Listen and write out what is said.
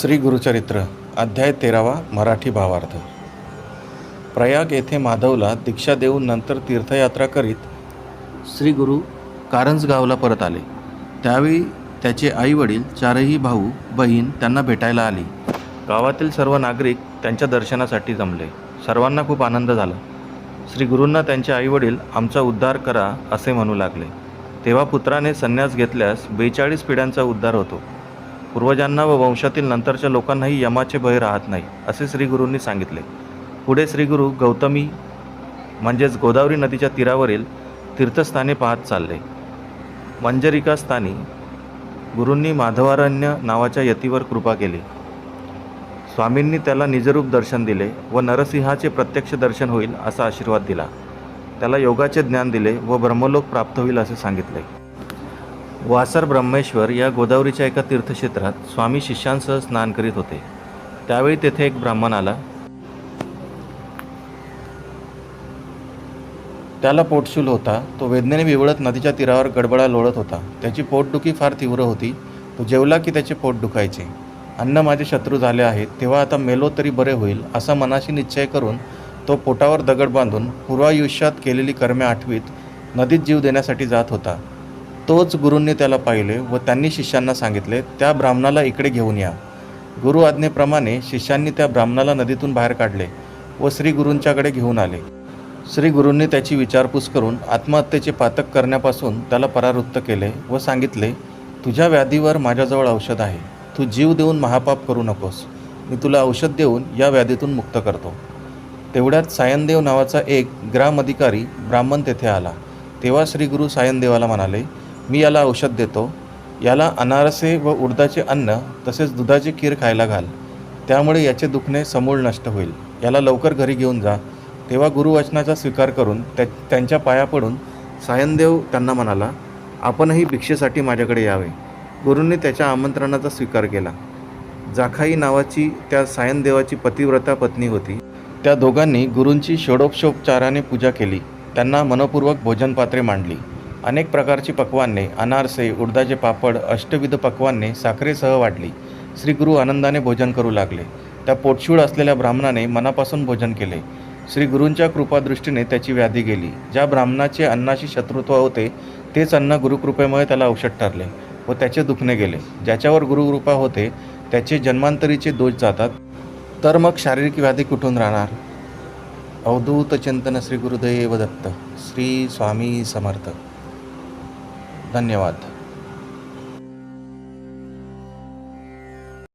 श्री गुरुचरित्र अध्याय तेरावा मराठी भावार्थ. प्रयाग येथे माधवला दीक्षा देऊन नंतर तीर्थयात्रा करीत श्री गुरु कारंजगावला परत आले. त्यावेळी त्याचे आईवडील चारही भाऊ बहीण त्यांना भेटायला आली. गावातील सर्व नागरिक त्यांच्या दर्शनासाठी जमले. सर्वांना खूप आनंद झाला. श्री गुरूंना त्यांचे आईवडील आमचा उद्धार करा असे म्हणू लागले. तेव्हा पुत्राने संन्यास घेतल्यास बेचाळीस पिढ्यांचा उद्धार होतो. पूर्वजांना व वंशातील नंतरच्या लोकांनाही यमाचे भय राहत नाही असे श्रीगुरूंनी सांगितले. पुढे श्रीगुरू गौतमी म्हणजेच गोदावरी नदीच्या तीरावरील तीर्थस्थाने पाहत चालले. मंजरिका स्थानी गुरूंनी माधवारण्य नावाच्या यतीवर कृपा केली. स्वामींनी त्याला निजरूप दर्शन दिले व नरसिंहाचे प्रत्यक्ष दर्शन होईल असा आशीर्वाद दिला. त्याला योगाचे ज्ञान दिले व ब्रह्मलोक प्राप्त होईल असे सांगितले. वासर ब्रह्मेश्वर या गोदावरीच्या एका तीर्थक्षेत्रात स्वामी शिष्यांसह स्नान करीत होते. त्यावेळी तेथे एक ब्राह्मण आला. त्याला पोटशूल होता. तो वेदनेने विवळत नदीच्या तीरावर गडबडा लोळत होता. त्याची पोटदुखी फार तीव्र होती. तो जेवला की त्याचे पोट दुखायचे. अन्न माझे शत्रू झाले आहेत. तेव्हा आता मेलो तरी बरे होईल. असा मनाशी निश्चय करून तो पोटावर दगड बांधून पूर्वायुष्यात केलेली कर्मे आठवीत नदीत जीव देण्यासाठी जात होता. तोच गुरूंनी त्याला पाहिले व त्यांनी शिष्यांना सांगितले त्या ब्राह्मणाला इकडे घेऊन या. गुरु आज्ञेप्रमाणे शिष्यांनी त्या ब्राह्मणाला नदीतून बाहेर काढले व श्री गुरूंच्याकडे घेऊन आले. श्री गुरूंनी त्याची विचारपूस करून आत्महत्येचे पातक करण्यापासून त्याला परावृत्त केले व सांगितले तुझ्या व्याधीवर माझ्याजवळ औषध आहे. तू जीव देऊन महापाप करू नकोस. मी तुला औषध देऊन या व्याधीतून मुक्त करतो. तेवढ्यात सायनदेव नावाचा एक ग्राम अधिकारी ब्राह्मण तेथे आला. तेव्हा श्रीगुरू सायनदेवाला म्हणाले मी याला औषध देतो. याला अनारसे व उडदाचे अन्न तसेच दुधाची खीर खायला घाल. त्यामुळे याचे दुखणे समूळ नष्ट होईल. याला लवकर घरी घेऊन जा. तेव्हा गुरुवचनाचा स्वीकार करून त्या त्यांच्या पाया पडून सायनदेव त्यांना म्हणाला आपणही भिक्षेसाठी माझ्याकडे यावे. गुरूंनी त्याच्या आमंत्रणाचा स्वीकार केला. जाखाई नावाची त्या सायनदेवाची पतिव्रता पत्नी होती. त्या दोघांनी गुरूंची षोडोपशोपचाराने पूजा केली. त्यांना मनपूर्वक भोजनपात्रे मांडली. अनेक प्रकारची पक्वान्ने अनारसे उडदाचे पापड अष्टविध पक्वान्ने साखरेसह वाढली. श्री गुरु आनंदाने भोजन करू लागले. त्या पोटशूळ असलेल्या ब्राह्मणाने मनापासून भोजन केले. श्री गुरूंच्या कृपादृष्टीने त्याची व्याधी गेली. ज्या ब्राह्मणाचे अन्नाशी शत्रुत्व होते तेच अन्न गुरुकृपेमुळे त्याला औषध ठरले व त्याचे दुखणे गेले. ज्याच्यावर गुरुकृपा होते त्याचे जन्मांतरीचे दोष जातात. तर मग शारीरिक व्याधी कुठून राहणार? अवधूत चिंतन श्री गुरुदेव दत्त श्री स्वामी समर्थ. धन्यवाद.